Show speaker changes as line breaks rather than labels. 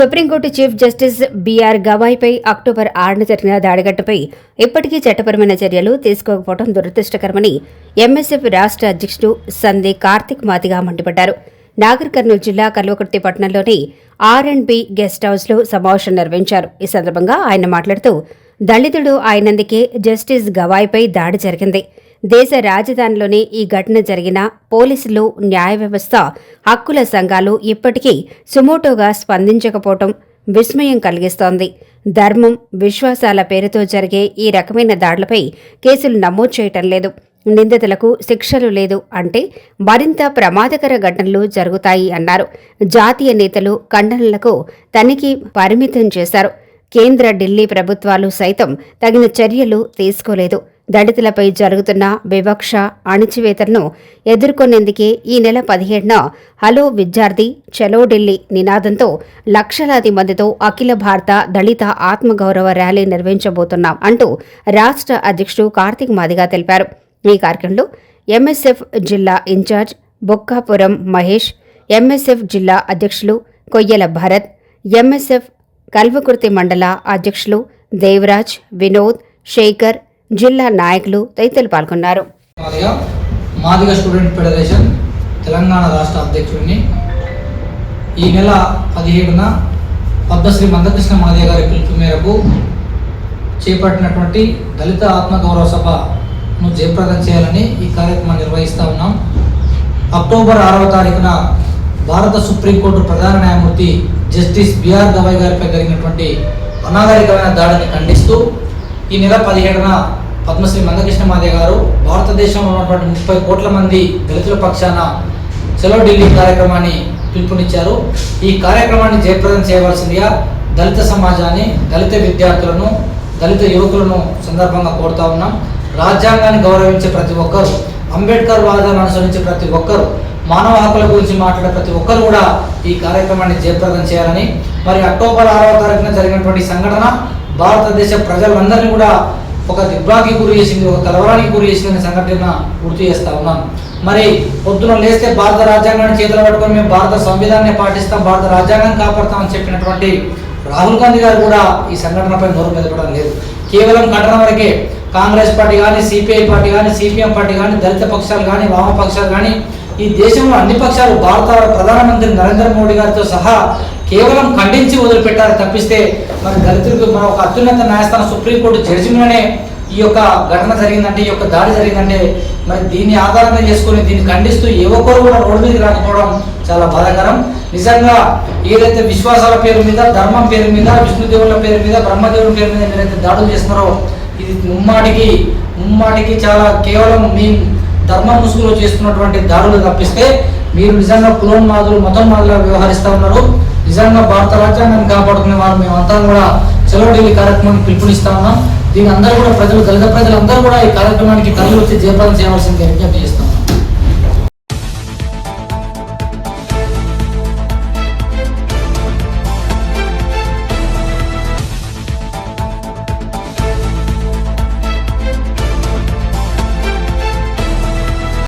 Supreme court chief justice B R గవాయ్పై October ఆరున జరిగిన దాడిగట్టుపై ఇప్పటికీ చట్టపరమైన చర్యలు తీసుకోకపోవడం దురదృష్టకరమని ఎంఎస్ఎఫ్ రాష్ట్ర అధ్యక్షుడు సందే కార్తిక్ మాదిగా మండిపడ్డారు. నాగర్ కర్నూలు జిల్లా కల్వకుర్తి పట్టణంలోని ఆర్ అండ్ బి గెస్ట్ హౌస్లో సమావేశం నిర్వహించారు. ఈ సందర్భంగా ఆయన మాట్లాడుతూ దళితుడు అయినందుకే జస్టిస్ గవాయ్పై దాడి జరిగింది. దేశ రాజధానిలోనే ఈ ఘటన జరిగిన పోలీసులు న్యాయ వ్యవస్థ హక్కుల సంఘాలు ఇప్పటికీ సుమోటోగా స్పందించకపోవటం విస్మయం కలిగిస్తోంది. ధర్మం విశ్వాసాల పేరుతో జరిగే ఈ రకమైన దాడులపై కేసులు నమోదు చేయటం లేదు. నిందితులకు శిక్షలు లేదు అంటే మరింత ప్రమాదకర ఘటనలు జరుగుతాయి అన్నారు. జాతీయ నేతలు ఖండనలకు తనిఖీ పరిమితం చేశారు. కేంద్ర ఢిల్లీ ప్రభుత్వాలు సైతం తగిన చర్యలు తీసుకోలేదు. దళితులపై జరుగుతున్న వివక్ష అణిచివేతలను ఎదుర్కొనేందుకే ఈ నెల పదిహేడున హలో విద్యార్థి చలో ఢిల్లీ నినాదంతో లక్షలాది మందితో అఖిల భారత దళిత ఆత్మగౌరవ ర్యాలీ నిర్వహించబోతున్నాం అంటూ రాష్ట్ర అధ్యక్షుడు కార్తీక్ మాదిగా తెలిపారు. ఈ కార్యక్రమంలో ఎంఎస్ఎఫ్ జిల్లా ఇన్ఛార్జ్ బొక్కాపురం మహేష్ ఎంఎస్ఎఫ్ జిల్లా అధ్యక్షులు కొయ్యల భరత్ ఎంఎస్ఎఫ్ కల్వకుర్తి మండల అధ్యక్షులు దేవరాజ్ వినోద్ శేఖర్ జిల్లా నాయకులు తదితరులు పాల్గొన్నారు.
మాదిగ స్టూడెంట్ ఫెడరేషన్ తెలంగాణ రాష్ట్ర అధ్యక్షుడిని ఈ నెల పదిహేడున పద్మశ్రీ మందకృష్ణ మాదిగ గారి పిలుపు మేరకు చేపట్టినటువంటి దళిత ఆత్మగౌరవ సభను జయప్రదం చేయాలని ఈ కార్యక్రమాన్ని నిర్వహిస్తూ ఉన్నాం. అక్టోబర్ ఆరవ తారీఖున భారత సుప్రీంకోర్టు ప్రధాన న్యాయమూర్తి జస్టిస్ బిఆర్ గవాయ్ గారిపై జరిగినటువంటి అనాగరికమైన దాడిని ఖండిస్తూ ఈ నెల పదిహేడున పద్మశ్రీ మందకృష్ణ మాదే గారు భారతదేశంలో ఉన్నటువంటి ముప్పై కోట్ల మంది దళితుల పక్షాన సెలవు ఢిల్లీ కార్యక్రమాన్ని పిలుపునిచ్చారు. ఈ కార్యక్రమాన్ని జయప్రదం చేయవలసిందిగా దళిత సమాజాన్ని దళిత విద్యార్థులను దళిత యువకులను సందర్భంగా కోరుతా ఉన్నాం. రాజ్యాంగాన్ని గౌరవించే ప్రతి ఒక్కరు అంబేద్కర్ వాదాలను అనుసరించే ప్రతి ఒక్కరు మానవ హక్కుల గురించి మాట్లాడే ప్రతి ఒక్కరు కూడా ఈ కార్యక్రమాన్ని జయప్రదం చేయాలని. మరి అక్టోబర్ ఆరవ తారీఖున జరిగినటువంటి సంఘటన భారతదేశ ప్రజలందరినీ కూడా ఒక దిగ్భ్రాంతికి గురి చేసింది ఒక కలవరానికి గురి చేసింది సంఘటన గుర్తు చేస్తా ఉన్నాను. మరి పొద్దున లేస్తే భారత రాజ్యాంగాన్ని చేతులు పట్టుకొని మేము భారత సంవిధానాన్ని పాటిస్తాం భారత రాజ్యాంగాన్ని కాపాడతామని చెప్పినటువంటి రాహుల్ గాంధీ గారు కూడా ఈ సంఘటనపై నోరు మెదపడం లేదు. కేవలం ఘటన వరకే కాంగ్రెస్ పార్టీ కానీ సిపిఐ పార్టీ కానీ సిపిఎం పార్టీ కానీ దళిత పక్షాలు కానీ వామపక్షాలు కానీ ఈ దేశంలో అన్ని పక్షాలు భారత ప్రధానమంత్రి నరేంద్ర మోడీ గారితో సహా కేవలం ఖండించి వదిలిపెట్టారు తప్పిస్తే మరి దళితులకు మన ఒక అత్యున్నత న్యాయస్థానం సుప్రీంకోర్టు జడ్జిలోనే ఈ యొక్క ఘటన జరిగిందంటే ఈ యొక్క దాడి జరిగిందంటే మరి దీన్ని ఆధారంగా చేసుకొని దీన్ని ఖండిస్తూ ఏ ఒక్కరు కూడా రోడ్డు మీదకి రాకపోవడం చాలా బాధాకరం. నిజంగా ఏదైతే విశ్వాసాల పేరు మీద ధర్మం పేరు మీద విష్ణుదేవుల పేరు మీద బ్రహ్మదేవుల పేరు మీద మీరైతే దాడులు చేస్తున్నారో ఇది ముమ్మాటికి ముమ్మాటికి చాలా కేవలం మీ ధర్మ ముసుగులో చేస్తున్నటువంటి దాడులు తప్పిస్తే మీరు నిజంగా కులోన్మాదులు మతం మాదులుగా వ్యవహరిస్తూ ఉన్నారు. నిజంగా భారత రాజ్యాంగాన్ని కాపాడుకునే వారు మేమంతా కూడా చలో ఢిల్లీ కార్యక్రమానికి పిలుపునిస్తా ఉన్నాం. దీని అందరూ కూడా ప్రజలు దళిత ప్రజలందరూ కూడా ఈ కార్యక్రమానికి కళ్ళు వచ్చి జయప్రదం చేయవలసింది విజ్ఞప్తి చేస్తాం